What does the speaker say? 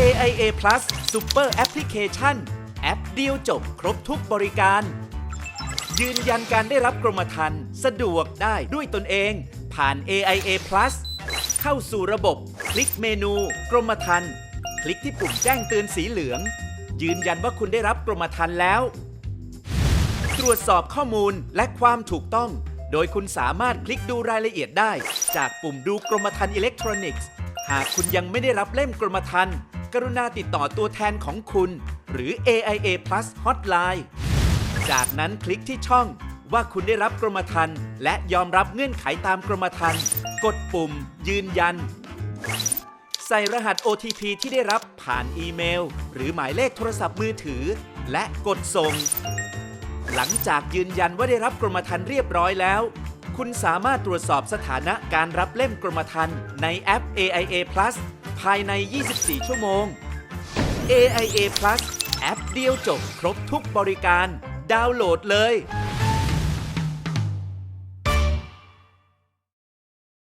AIA Plus Super Application แอปเดียวจบครบทุกบริการ ยืนยันการได้รับกรมธรรม์สะดวกได้ด้วยตนเอง ผ่าน AIA Plus เข้าสู่ระบบ คลิกเมนู กรมธรรม์คลิกที่ปุ่มแจ้งเตือนสีเหลือง ยืนยันว่าคุณได้รับกรมธรรม์แล้ว ตรวจสอบข้อมูลและความถูกต้อง โดยคุณสามารถคลิกดูรายละเอียดได้ จากปุ่มดูกรมธรรม์อิเล็กทรอนิกส์ หากคุณยังไม่ได้รับเล่มกรมธรรม์ กรุณาติดต่อตัวแทนของคุณ หรือ AIA Plus Hotline จากนั้นคลิกที่ช่องว่าคุณได้รับกรมธรรม์และยอมรับเงื่อนไขตามกรมธรรม์กดปุ่ม ยืนยัน ใส่รหัส OTP ที่ได้รับผ่านอีเมล หรือหมายเลขโทรศัพท์มือถือ และกดส่ง หลังจากยืนยันว่าได้รับกรมธรรม์เรียบร้อยแล้ว คุณสามารถตรวจสอบสถานะการรับเล่มกรมธรรม์ในแอป AIA Plus ภายใน 24 ชั่วโมง AIA Plus แอปเดียวจบครบทุกบริการ ดาวน์โหลดเลย